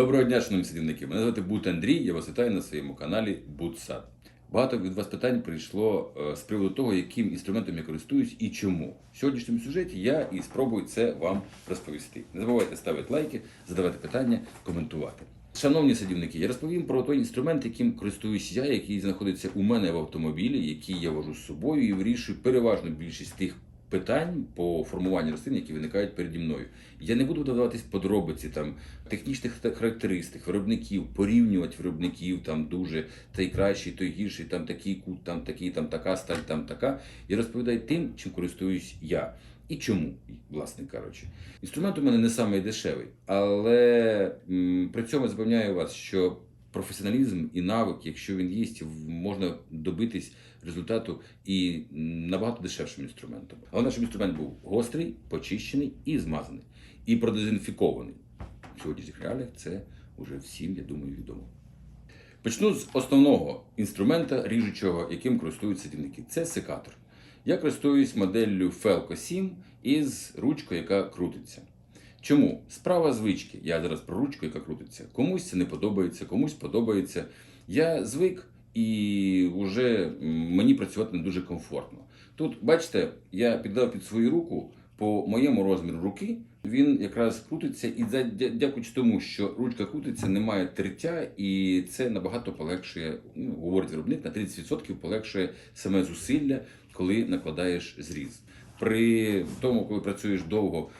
Доброго дня, шановні садівники. Мене звати Бут Андрій. Я вас вітаю на своєму каналі Бутсад. Багато від вас питань прийшло е, з приводу того, яким інструментом я користуюсь і чому. В сьогоднішньому сюжеті я і спробую це вам розповісти. Не забувайте ставити лайки, задавати питання, коментувати. Шановні садівники, я розповім про той інструмент, яким користуюсь я, який знаходиться у мене в автомобілі, який я вожу з собою і вирішую переважну більшість тих питань по формуванню рослин, які виникають переді мною. Я не буду додаватись подробиці там технічних характеристик, виробників, порівнювати виробників там дуже той кращий, той гірший, там такий кут, там такий, там така сталь, там така. Я розповідаю тим, чим користуюсь я. І чому, власне кажучи, інструмент у мене не самий дешевий, але м, при цьому запевняю вас, що професіоналізм і навик, якщо він є, можна добитись результату і набагато дешевшим інструментом. Але наш інструмент був гострий, почищений і змазаний, і продезінфікований. В сьогоднішніх реаліях це вже всім, я думаю, відомо. Почну з основного інструмента ріжучого, яким користуються садівники. Це секатор. Я користуюсь моделлю Felco 7 із ручкою, яка крутиться. Чому? Справа звички. Я зараз про ручку, яка крутиться. Комусь це не подобається, комусь подобається. Я звик і вже мені працювати не дуже комфортно. Тут, бачите, я піддав під свою руку по моєму розміру руки. Він якраз крутиться, і дякуючи тому, що ручка крутиться, немає тертя, і це набагато полегшує, ну, говорить виробник, на 30% полегшує саме зусилля, коли накладаєш зріз. При тому, коли працюєш довго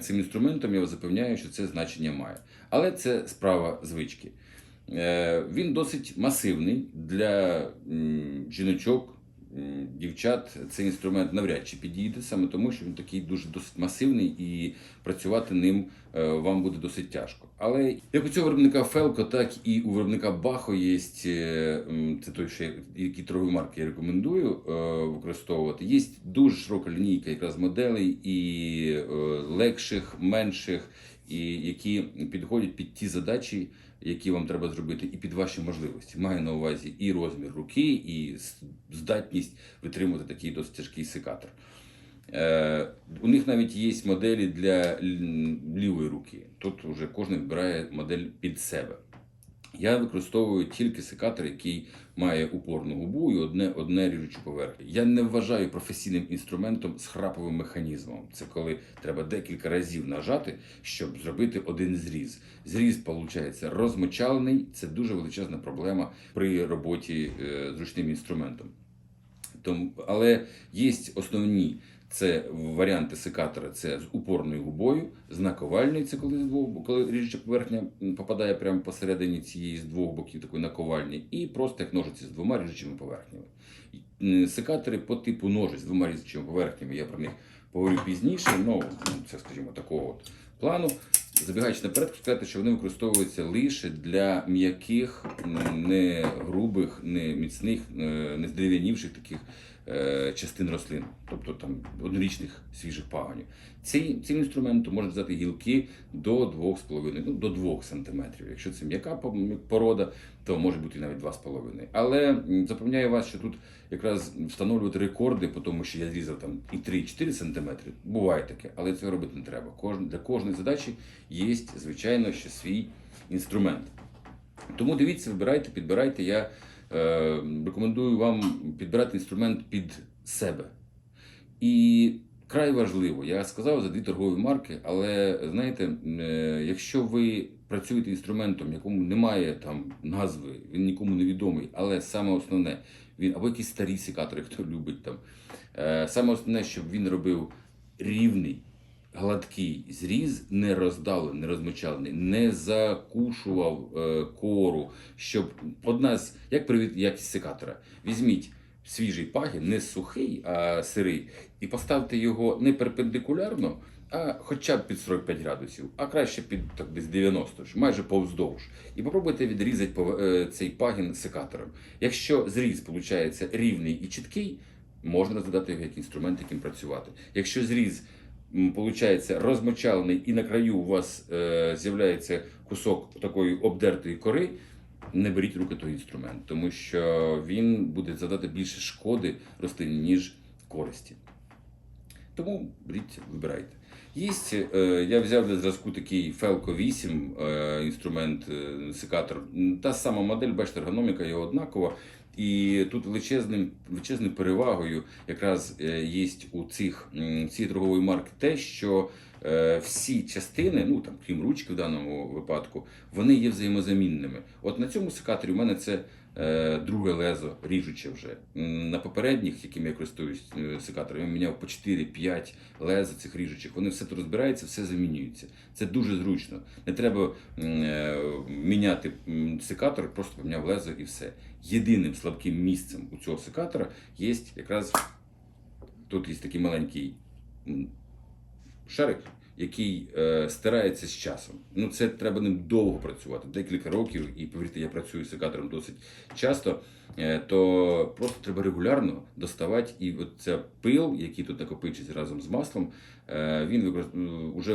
цим інструментом, я вас запевняю, що це значення має. Але це справа звички. Е, Він досить масивний для жіночок, дівчат. Цей інструмент навряд чи підійде, саме тому, що він такий дуже досить масивний і працювати ним вам буде досить тяжко. Але як у цього виробника Felco, так і у виробника Bacho є е, це той, що які торгові марки я рекомендую е, використовувати. Є дуже широка лінійка якраз моделей і е, легших, менших, і які підходять під ті задачі, які вам треба зробити, і під ваші можливості. Маю на увазі і розмір руки, і здатність витримувати такий досить тяжкий секатор. Е, у них навіть є моделі для лівої руки. Тут вже кожен вибирає модель під себе. Я використовую тільки секатор, який має упорну губу і одне, одне ріжучу поверхню. Я не вважаю професійним інструментом з храповим механізмом. Це коли треба декілька разів нажати, щоб зробити один зріз. Зріз, виходить, розмочалений. Це дуже величезна проблема при роботі е, з ручним інструментом. Тому, але є основні це варіанти секатора це з упорною губою, з наковальнею, це коли, коли ріжуча поверхня попадає прямо посередині цієї з двох боків такої наковальні, і просто як ножиці з двома ріжучими поверхнями. Секатори по типу ножиць з двома ріжучими поверхнями, я про них поговорю пізніше, ну це, скажімо, такого от плану. Забігаючи наперед, хочу сказати, що вони використовуються лише для м'яких, не грубих, не міцних, е, не здерев'янівших таких е, частин рослин, тобто там однорічних свіжих пагонів. Ці, цим інструментом можна взяти гілки до 2,5, ну, до 2 см. Якщо це м'яка порода, то може бути навіть 2,5. Але запевняю вас, що тут якраз встановлювати рекорди, по тому що я зрізав там і 3-4 см. Буває таке, але цього робити не треба. Для кожної задачі є, звичайно, ще свій інструмент. Тому дивіться, вибирайте, підбирайте. Я е, рекомендую вам підбирати інструмент під себе. І край важливо, я сказав за дві торгові марки, але знаєте, е, якщо ви працюєте інструментом, якому немає там назви, він нікому не відомий, але саме основне, він або якісь старі секатори, хто любить там. Е, Саме основне, щоб він робив рівний, гладкий зріз, не роздавлений, не розмочалений, не закушував е, кору, щоб одна з як привід якість секатора. Візьміть свіжий пагін, не сухий, а сирий, і поставте його не перпендикулярно, а хоча б під 45 градусів, а краще під так десь 90, майже повздовж. І попробуйте відрізати е, цей пагін секатором. Якщо зріз виходить рівний і чіткий, можна розглядати його як інструмент, яким працювати. Якщо зріз получається розмочалений і на краю у вас е, з'являється кусок такої обдертої кори, не беріть руки той інструмент, тому що він буде задати більше шкоди рослині, ніж користі. Тому беріть, вибирайте. Є, е, я взяв для зразку такий Felco 8 е, інструмент, е, секатор. Та сама модель, бачите, ергономіка його однакова. І тут величезним, величезною перевагою якраз є у цих цієї торгової марки те, що всі частини, ну там крім ручки в даному випадку, вони є взаємозамінними. От на цьому секаторі у мене це друге лезо ріжуче вже. На попередніх, якими я користуюсь е, секатором, я міняв по 4-5 лез цих ріжучих. Вони все тут розбираються, все замінюється. Це дуже зручно. Не треба е, міняти секатор, просто поміняв лезо і все. Єдиним слабким місцем у цього секатора є якраз тут є такий маленький шарик, який е, стирається з часом. Ну, це треба ним довго працювати, декілька років, і повірте, я працюю з секатором досить часто. Е, то просто треба регулярно доставати, і от ця пил, який тут накопичується разом з маслом, е, він викор- вже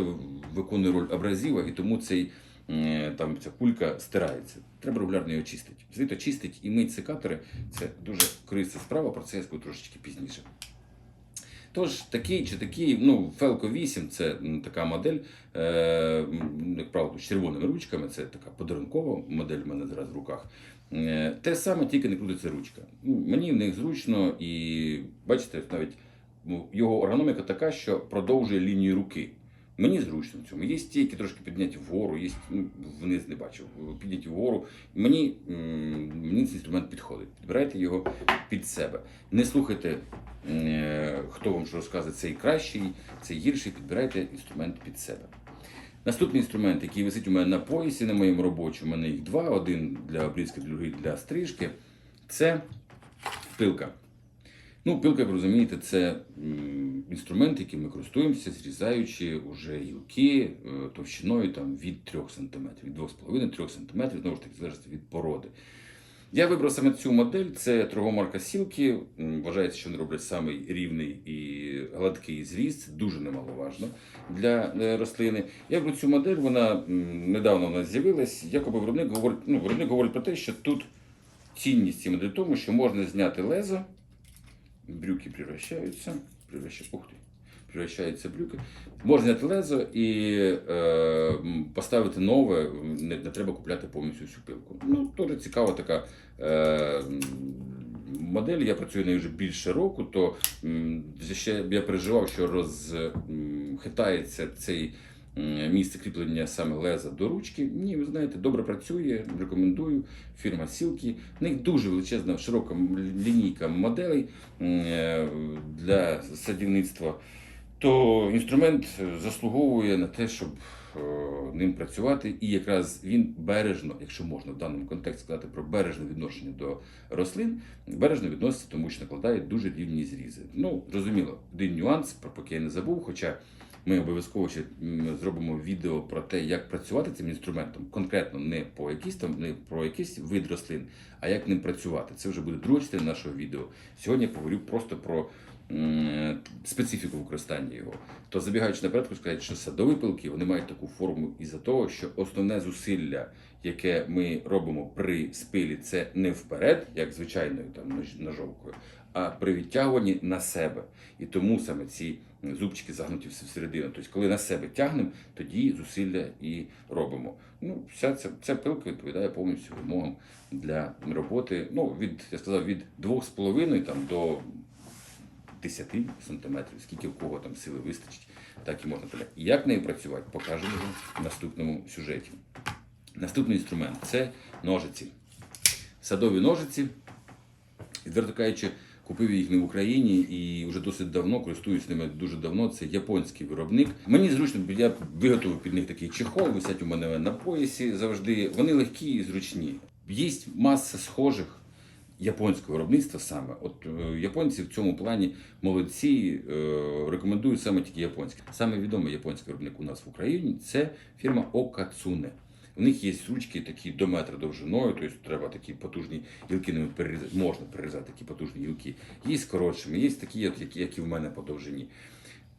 виконує роль абразива, і тому цей е, там ця кулька стирається. Треба регулярно його чистити. Звідти чистить і мить секатори це дуже корисна справа, про це я скажу трошечки пізніше. Тож такий чи такий, ну, Felco 8 це така модель, е, як правило, з червоними ручками, це така подарункова модель в мене зараз в руках. Е, те саме, тільки не крутиться ручка. Ну, мені в них зручно і бачите, навіть ну, його ергономіка така, що продовжує лінію руки. Мені зручно в цьому. Є ті, які трошки підняті вгору, є ну, вниз не бачив, підняті вгору. Мені, мені цей інструмент підходить. Підбирайте його під себе. Не слухайте, е, хто вам що розказує, цей кращий, цей гірший, підбирайте інструмент під себе. Наступний інструмент, який висить у мене на поясі на моєму робочому, у мене їх два: один для обрізки, другий для стрижки. Це пилка. Ну, пилка, як розумієте, це інструмент, яким ми користуємося, зрізаючи вже гілки е, товщиною там, від 3 см, від 2,5-3 см, знову ж таки, залежить від породи. Я вибрав саме цю модель, це торгова марка Сілки. Вважається, що вони роблять самий рівний і гладкий зріз, це дуже немаловажно для е, рослини. Я вибрав цю модель, вона недавно у нас з'явилась. Якоби виробник говорить, ну, виробник говорить про те, що тут цінність цієї моделі тому, що можна зняти лезо, брюки превращаються, превращаються, ух ти, превращаються брюки. Можна зняти лезо і е, поставити нове, не, не треба купляти повністю всю пилку. Ну, теж цікава така е, модель. Я працюю нею вже більше року, то м, ще я переживав, що розхитається цей. Місце кріплення саме леза до ручки. Ні, ви знаєте, добре працює, рекомендую. Фірма Сілки. В них дуже величезна, широка лінійка моделей е, для садівництва. То інструмент заслуговує на те, щоб е, ним працювати, і якраз він бережно, якщо можна в даному контексті сказати про бережне відношення до рослин, бережно відноситься, тому що накладає дуже рівні зрізи. Ну, зрозуміло, один нюанс, про поки я не забув, хоча ми обов'язково ще зробимо відео про те, як працювати цим інструментом, конкретно не по якийсь там, не про якийсь вид рослин, а як ним працювати. Це вже буде друга частина нашого відео. Сьогодні я поговорю просто про специфіку використання його. То забігаючи наперед, хочу сказати, що садові пилки вони мають таку форму із-за того, що основне зусилля, яке ми робимо при спилі, це не вперед, як звичайною там нож- ножовкою, а при відтягуванні на себе. І тому саме ці зубчики загнуті всередину. Тобто, коли на себе тягнемо, тоді зусилля і робимо. Ну, вся ця, ця пилка відповідає повністю вимогам для роботи. Ну, від, я сказав, від 2,5 там, до 10 сантиметрів, скільки в кого там сили вистачить, так і можна пиляти. Як нею працювати, покажемо в наступному сюжеті. Наступний інструмент це ножиці. Садові ножиці. Відверто кажучи, купив їх не в Україні і вже досить давно користуюсь ними дуже давно. Це японський виробник. Мені зручно, я виготовив під них такий чехол, висять у мене на поясі завжди. Вони легкі і зручні. Є маса схожих японського виробництва саме. От е, японці в цьому плані молодці, е, рекомендую саме тільки японське. Саме відомий японський виробник у нас в Україні це фірма Окацуне. У них є ручки такі до метра довжиною, тобто треба такі потужні гілки ними перерізати, можна перерізати такі потужні гілки. Є з коротшими, є такі, які, які в мене по довжині.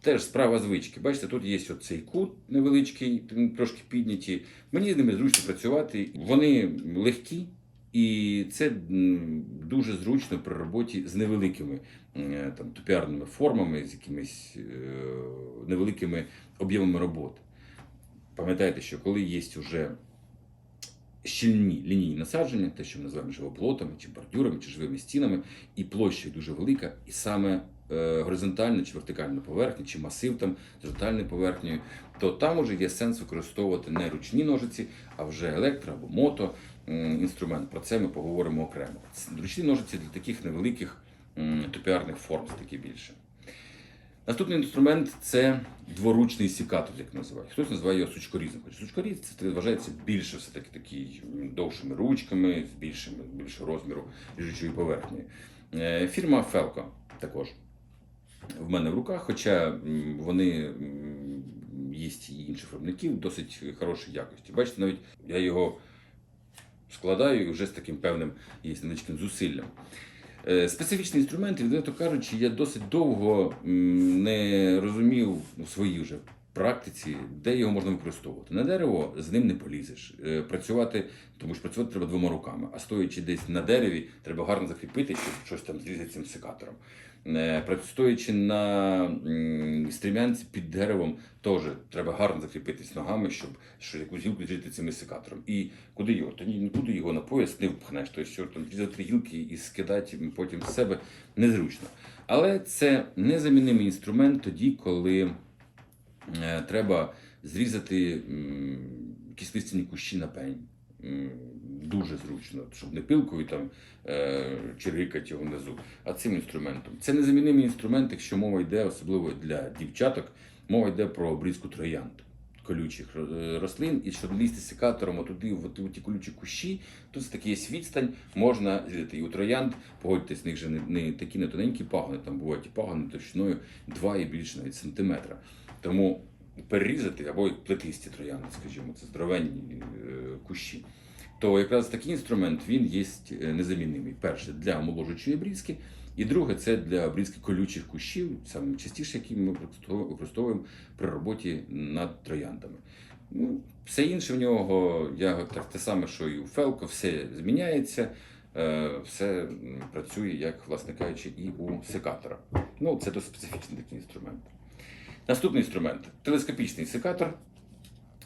Теж справа звички. Бачите, тут є цей кут невеличкий, трошки підняті. Мені з ними зручно працювати. Вони легкі і це дуже зручно при роботі з невеликими е, там, топіарними формами, з якимись е, невеликими об'ємами роботи. Пам'ятайте, що коли є вже щільні лінійні насадження, те, що ми називаємо живоплотами, чи бордюрами, чи живими стінами, і площа дуже велика, і саме е, горизонтальна чи вертикальна поверхня, чи масив там з горизонтальною поверхнею, то там уже є сенс використовувати не ручні ножиці, а вже електро або мото інструмент. Про це ми поговоримо окремо. Ручні ножиці для таких невеликих топіарних форм, таки більше. Наступний інструмент це дворучний сікатор, як називають. Хтось називає його сучкорізом. Хоч сучкоріз це вважається більше все-таки такий м, довшими ручками, з більшими, більшого розміру ріжучої поверхні. Е, Фірма Felco також в мене в руках, хоча вони їсть і інших виробників досить хорошої якості. Бачите, навіть я його складаю вже з таким певним є зусиллям. Е, Специфічний інструмент, відверто кажучи, я досить довго не розумів у своїй вже практиці, де його можна використовувати. На дерево з ним не полізеш. Е, Працювати, тому що працювати треба двома руками, а стоячи десь на дереві, треба гарно закріпити, щоб щось там зрізати цим секатором. Е, Стоячи на стрімянці під деревом, теж треба гарно закріпитись ногами, щоб, якусь гілку зрізати цим секатором. І куди його? Ні, нікуди його на пояс не впхнеш. Тобто, там різати гілки і скидати потім з себе незручно. Але це незамінний інструмент тоді, коли треба зрізати якісь кущі на пень. Дуже зручно, щоб не пилкою там е, чирикати його внизу, а цим інструментом. Це незамінимий інструмент, якщо мова йде, особливо для дівчаток, мова йде про обрізку троянд колючих е, рослин, і щоб лізти секатором отуди, в ті- колючі кущі, тут все таки є відстань, можна зрізати. І у троянд, погодьтесь, з них же не, не такі не тоненькі пагони, там бувають і пагони товщиною 2 і більше навіть сантиметра. Тому перерізати або плетисті троянди, скажімо, це здоровенні е, кущі. То якраз такий інструмент він є незамінний. Перше для омоложуючої обрізки, і друге це для обрізки колючих кущів, саме частіше, які ми використовуємо при роботі над трояндами. Ну, все інше в нього, я так те саме, що і у Фелко, все зміняється, е, все працює, як, власне кажучи, і у секатора. Ну, це досить специфічний такий інструмент. Наступний інструмент телескопічний секатор.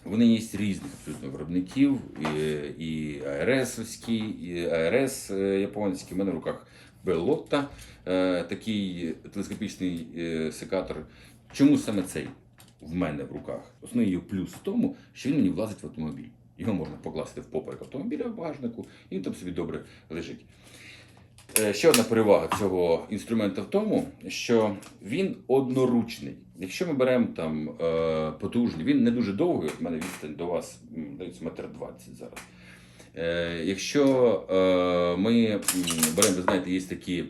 Вони є різних абсолютно виробників, і, і АРС-овські, і АРС е, японський. У мене в руках Беллотта, е, такий телескопічний секатор. Чому саме цей в мене в руках? Основний його плюс в тому, що він мені влазить в автомобіль. Його можна покласти в поперек автомобіля в багажнику, і він там собі добре лежить. Е, Ще одна перевага цього інструмента в тому, що він одноручний. Якщо ми беремо там е, потужний, він не дуже довгий, в мене відстань до вас дається метр двадцять зараз. Е, якщо е, ми беремо, ви знаєте, є такі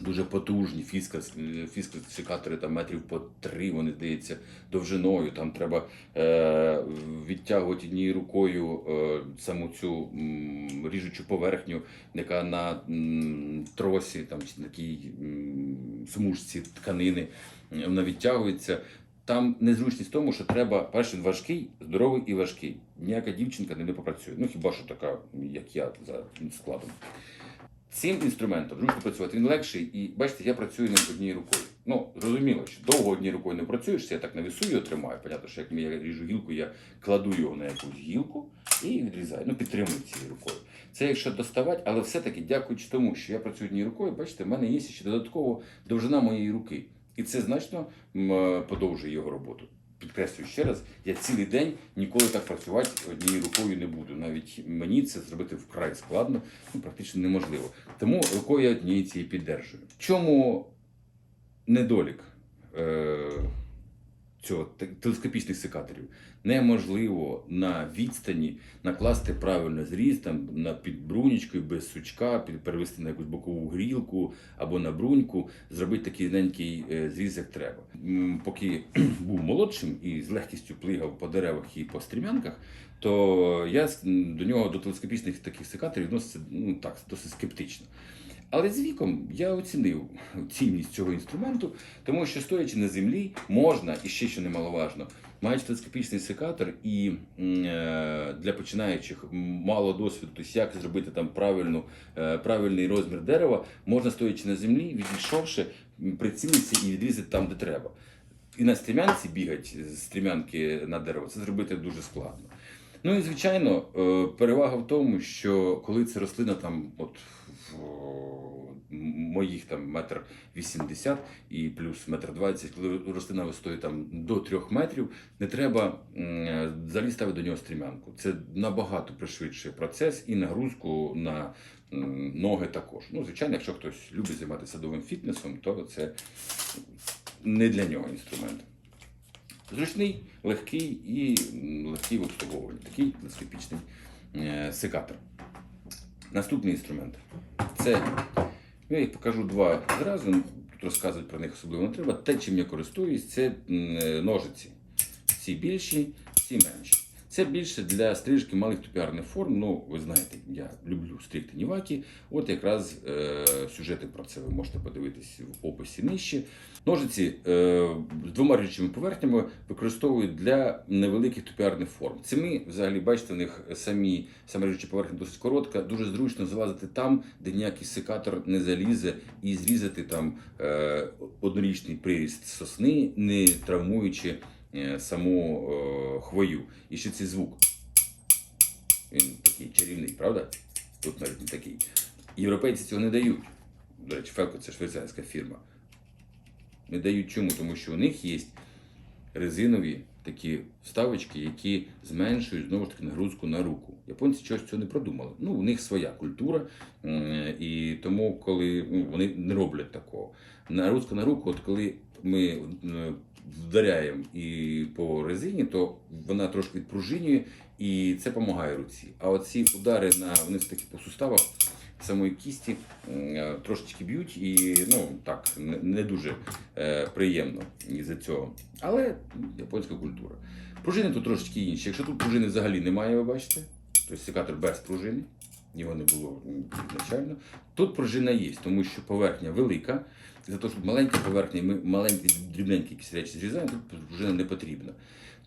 дуже потужні фіскал-секатори, там метрів по три, вони здається, довжиною. Там треба е, відтягувати однією рукою е, саму цю м, ріжучу поверхню, яка на м, тросі, там на смужці тканини, вона відтягується. Там незручність в тому, що треба, перше, важкий, здоровий і важкий. Ніяка дівчинка ним не попрацює. Ну хіба що така, як я за складом. Цим інструментом зручно працювати, він легший, і бачите, я працюю ним однією рукою. Ну, зрозуміло, що довго однією рукою не працюєш, я так на весу його тримаю. Понятно, що як я ріжу гілку, я кладу його на якусь гілку і відрізаю. Ну, підтримую цією рукою. Це якщо доставати, але все-таки, дякуючи тому, що я працюю однією рукою, бачите, в мене є ще додатково довжина моєї руки. І це значно м, подовжує його роботу. Підкреслюю ще раз, я цілий день ніколи так працювати однією рукою не буду. Навіть мені це зробити вкрай складно, ну практично неможливо. Тому рукою я однією цією піддержую. В чому недолік е, цього телескопічних секаторів? Неможливо на відстані накласти правильно зріз там на під брунічкою без сучка, під перевести на якусь бокову грілку або на бруньку, зробити такий ненький е, зріз, як треба. Поки був молодшим і з легкістю плигав по деревах і по стрімянках, то я до нього до телескопічних таких секаторів відносився ну так досить скептично. Але з віком я оцінив цінність цього інструменту, тому що стоячи на землі, можна, і ще що немаловажно, маючи телескопічний секатор і е, для починаючих мало досвіду, тобто як зробити там правильну, е, правильний розмір дерева, можна стоячи на землі, відійшовши, прицілитися і відрізати там, де треба. І на стрімянці бігати з стрімянки на дерево, це зробити дуже складно. Ну і звичайно, е, перевага в тому, що коли це рослина там, от моїх там метр вісімдесят і плюс метр двадцять, коли рослина висотою там до трьох метрів, не треба взагалі ставити до нього стрімянку. Це набагато пришвидшує процес і нагрузку на ноги також. Ну, звичайно, якщо хтось любить займатися садовим фітнесом, то це не для нього інструмент. Зручний, легкий і легкий в обслуговуванні. Такий телескопічний е, секатор. Наступний інструмент. Це я їх покажу два зразу. Тут розказувати про них особливо не треба. Те, чим я користуюсь, це е, ножиці. Ці більші, ці менші. Це більше для стрижки малих топіарних форм. Ну, ви знаєте, я люблю стригти ніваки. От якраз е, сюжети про це ви можете подивитись в описі нижче. Ножиці е, з двома ріжучими поверхнями використовують для невеликих топіарних форм. Цими, взагалі, бачите, у них самі саме ріжуча поверхня досить коротка, дуже зручно залазити там, де ніякий секатор не залізе, і зрізати там е, однорічний приріст сосни, не травмуючи саму е, хвою. І ще цей звук. Він такий чарівний, правда? Тут навіть не такий. Європейці цього не дають. До речі, Фелко це швейцарська фірма. Не дають чому? Тому що у них є резинові такі вставочки, які зменшують знову ж таки нагрузку на руку. Японці чогось цього не продумали. Ну, у них своя культура, і тому, коли ну, вони не роблять такого. Нагрузка на руку, от коли ми вдаряємо і по резині, то вона трошки відпружинює, і це допомагає руці. А оці удари на вниз таки по суставах самої кісті трошечки б'ють і ну так не, дуже е, приємно із-за цього. Але японська культура. Пружини тут трошечки інші. Якщо тут пружини взагалі немає, ви бачите, тобто секатор без пружини, його не було ізначально. Тут пружина є, тому що поверхня велика. І за те, що маленька поверхня, ми маленькі дрібненькі якісь речі зрізаємо, тут пружина не потрібна.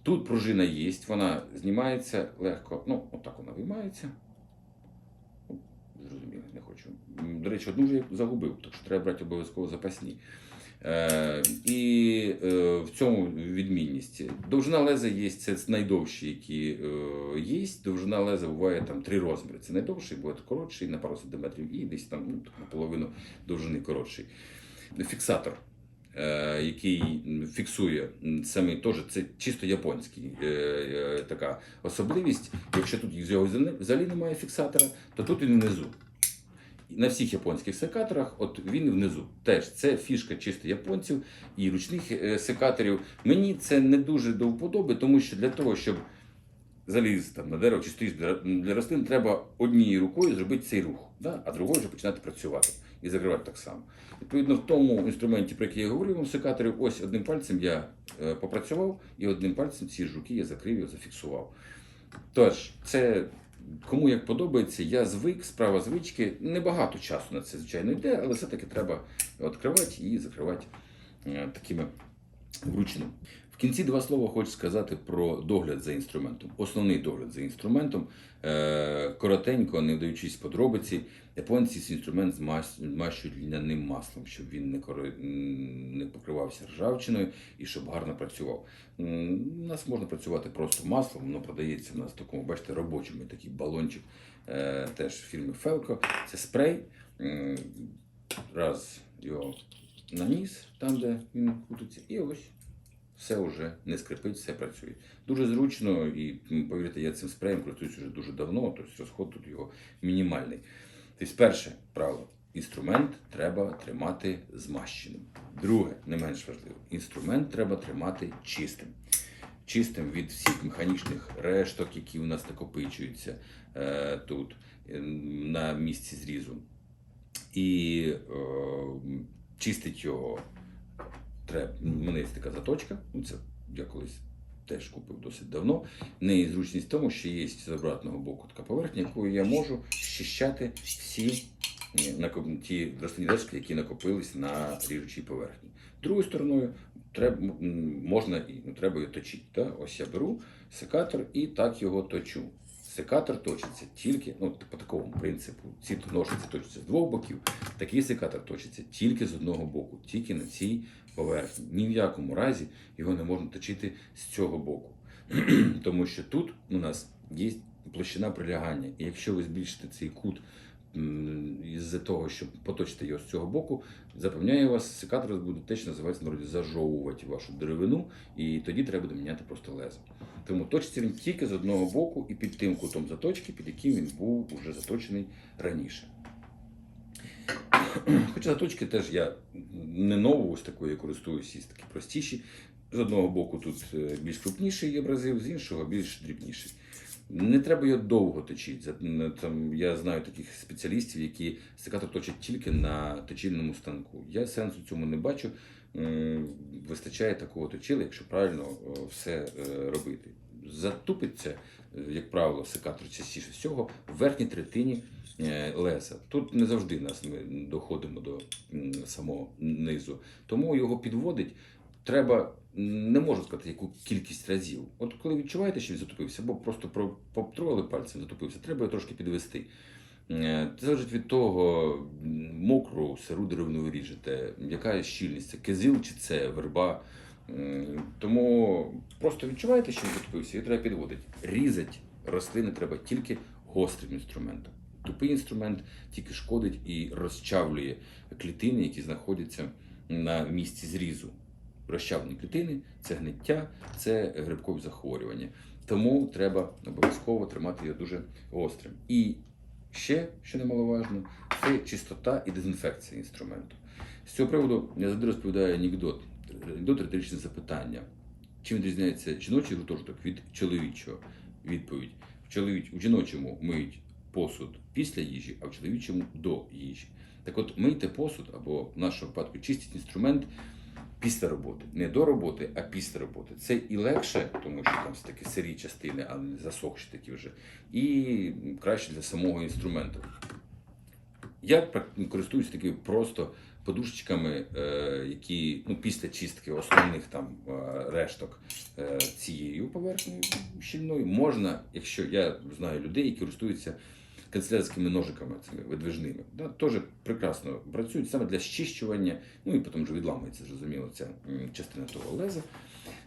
Тут пружина є, вона знімається легко. Ну, отак вона виймається. Зрозуміло, не хочу. До речі, одну вже я загубив, так що треба брати обов'язково запасні. Е, і е, в цьому відмінність. Довжина леза є, це найдовші, які е, є. Довжина леза буває там три розміри. Це найдовший, буває коротший на пару сантиметрів і десь там ну, наполовину довжини коротший. Фіксатор. е, Який фіксує м, самий теж це чисто японський е, е, така особливість. Якщо тут його взагалі немає фіксатора, то тут він внизу. На всіх японських секаторах, от він внизу. Теж це фішка чисто японців і ручних секаторів. Мені це не дуже до вподоби, тому що для того, щоб залізти там на дерево чи стріж для, для рослин, треба однією рукою зробити цей рух, да? а другою вже починати працювати і закривати так само. Відповідно, в тому інструменті, про який я говорив секаторів, ось одним пальцем я е, попрацював, і одним пальцем ці жуки я закрив і зафіксував. Тож, це кому як подобається, я звик, справа звички. Небагато часу на це, звичайно, йде, але все-таки треба відкривати і закривати е, такими вручну. Кінці два слова хочу сказати про догляд за інструментом. Основний догляд за інструментом. Е, коротенько, не вдаючись подробиці, японці цей інструмент змащують льняним маслом, щоб він не, кори... не покривався ржавчиною і щоб гарно працював. У нас можна працювати просто маслом, воно продається в нас в такому, бачите, робочому такий балончик е, теж фірми Felco. Це спрей. Раз його наніс, там, де він крутиться, і ось все вже не скрипить, все працює. Дуже зручно і повірте, я цим спреєм користуюсь вже дуже давно, тобто розход тут його мінімальний. Тобто, перше правило. Інструмент треба тримати змащеним. Друге, не менш важливо, інструмент треба тримати чистим. Чистим від всіх механічних решток, які у нас накопичуються е, тут е, на місці зрізу. І е, чистить його треба. У мене є така заточка. Ну, це я колись теж купив досить давно. Неї зручність в тому, що є з обратного боку така поверхня, якою я можу щищати всі ті рослинні рештки, які накопились на ріжучій поверхні. Другою стороною треба, можна ну, треба його точити. Та? Ось я беру секатор і так його точу. Секатор точиться тільки, ну, по такому принципу, ці ножиці точаться з двох боків, такий секатор точиться тільки з одного боку, тільки на цій поверхні. Ні в якому разі його не можна точити з цього боку. Тому що тут у нас є площина прилягання. І якщо ви збільшите цей кут із-за того, щоб поточити його з цього боку, запевняю вас, секатор буде те, що називається народі зажовувати вашу деревину, і тоді треба буде міняти просто лезо. Тому точиться він тільки з одного боку і під тим кутом заточки, під яким він був уже заточений раніше. Хоча заточки теж я не нову ось такою я користуюсь, є такі простіші. З одного боку тут е, більш крупніший абразив, з іншого більш дрібніший. Не треба його довго точити. Там, я знаю таких спеціалістів, які секатор точать тільки на точильному станку. Я сенсу цьому не бачу. Вистачає такого точила, якщо правильно е, все е, робити. Затупиться, е, як правило, секатор частіше всього в верхній третині леса. Тут не завжди нас ми доходимо до самого низу. Тому його підводить треба, не можу сказати, яку кількість разів. От коли відчуваєте, що він затупився, або просто про- потрогали пальцем, затупився, треба його трошки підвести. Е, Це залежить від того, мокру, сиру деревину ви ріжете, яка щільність, це кизил чи це верба. Тому просто відчуваєте, що він затупився, і треба підводити. Різати рослини треба тільки гострим інструментом. Тупий інструмент тільки шкодить і розчавлює клітини, які знаходяться на місці зрізу. Розчавлені клітини це гниття, це грибкові захворювання. Тому треба обов'язково тримати його дуже гострим. І ще, що немаловажно, це чистота і дезінфекція інструменту. З цього приводу я завжди розповідаю анекдот, анекдот риторичне запитання. Чим відрізняється жіночий гуртожиток від чоловічого? Відповідь: у жіночому миють посуд після їжі, а в чоловічому до їжі. Так от мийте посуд, або в нашому випадку чистіть інструмент після роботи. Не до роботи, а після роботи. Це і легше, тому що там таки сирі частини, а не засохші такі вже, і краще для самого інструменту. Я користуюсь такими просто подушечками, е, які ну, після чистки основних там е, решток е, цією поверхнею щільною можна, якщо я знаю людей, які користуються канцелярськими ножиками цими видвижними, да, теж прекрасно працюють саме для щищування, ну і потім вже відламується, зрозуміло, ця частина того леза.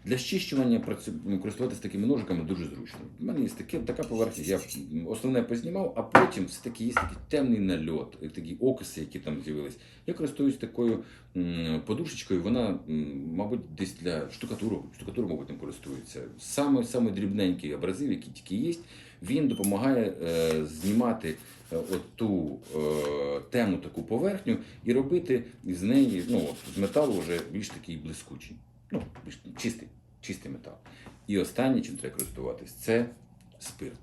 Для щищування працю... користуватися такими ножиками дуже зручно. У мене є таке, така поверхня, я основне познімав, а потім все-таки є такий темний нальот, такі окиси, які там з'явились. Я користуюсь такою подушечкою, вона, мабуть, десь для штукатуру, штукатуру, мабуть, ним користується. Саме, саме дрібненький абразив, який тільки є, він допомагає е, знімати е, оту е, темну таку поверхню і робити з неї, ну, з металу вже більш такий блискучий. Ну, більш чистий, чистий метал. І останнє, чим треба користуватись, це спирт.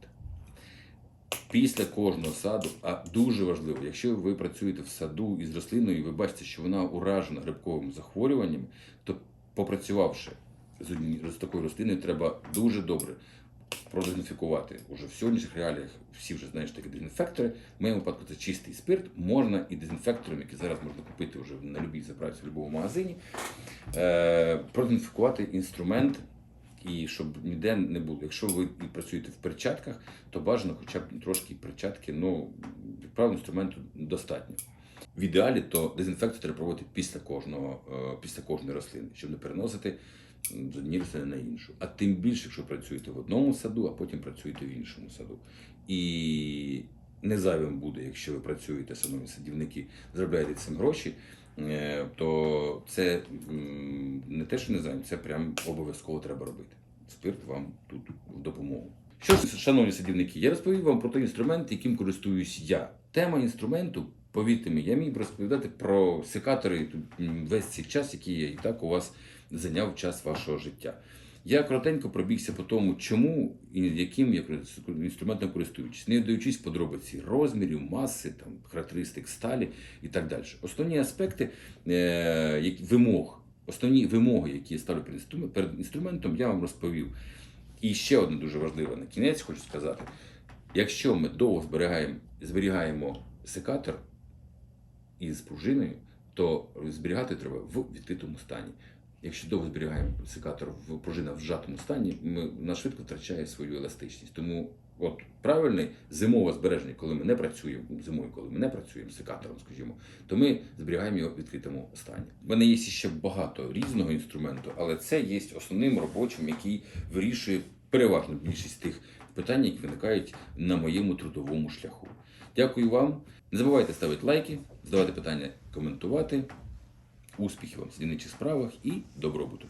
Після кожного саду, а дуже важливо, якщо ви працюєте в саду із рослиною, і ви бачите, що вона уражена грибковим захворюванням, то попрацювавши з, з такою рослиною, треба дуже добре продезінфікувати. Уже в сьогоднішніх реаліях всі вже знають, що таке дезінфектори. В моєму випадку це чистий спирт. Можна і дезінфектором, які зараз можна купити вже на любій заправці в будь-якому магазині, е, продезінфікувати інструмент. І щоб ніде не було. Якщо ви працюєте в перчатках, то бажано хоча б трошки перчатки, ну, як правило, інструменту достатньо. В ідеалі то дезінфекцію треба проводити після кожного, е, після кожної рослини, щоб не переносити рослини на іншу. А тим більше, якщо працюєте в одному саду, а потім працюєте в іншому саду. І не зайвим буде, якщо ви працюєте, шановні садівники, заробляєте цим гроші, е, то це не те, що не зайвим, це прям обов'язково треба робити. Спирт вам тут в допомогу. Що ж, шановні садівники, я розповів вам про той інструмент, яким користуюсь я. Тема інструменту, повірте мені, я міг розповідати про секатори весь цей час, який я і так у вас зайняв час вашого життя. Я коротенько пробігся по тому, чому і яким я інструментом користуючись, не даючись подробиці розмірів, маси, там, характеристик сталі і так далі. Основні аспекти е, вимог, основні вимоги, які я ставлю перед інструментом, я вам розповів. І ще одне дуже важливе на кінець хочу сказати: якщо ми довго зберігаємо, зберігаємо секатор із пружиною, то зберігати треба в відкритому стані. Якщо довго зберігаємо секатор в пружина в зжатому стані, ми, вона швидко втрачає свою еластичність. Тому От правильний зимове збереження, коли ми не працюємо, зимою, коли ми не працюємо секатором, скажімо, то ми зберігаємо його в відкритому стані. У мене є ще багато різного інструменту, але це є основним робочим, який вирішує переважно більшість тих питань, які виникають на моєму трудовому шляху. Дякую вам. Не забувайте ставити лайки, задавати питання, коментувати. Успіхів вам в слідчих справах і добробуту.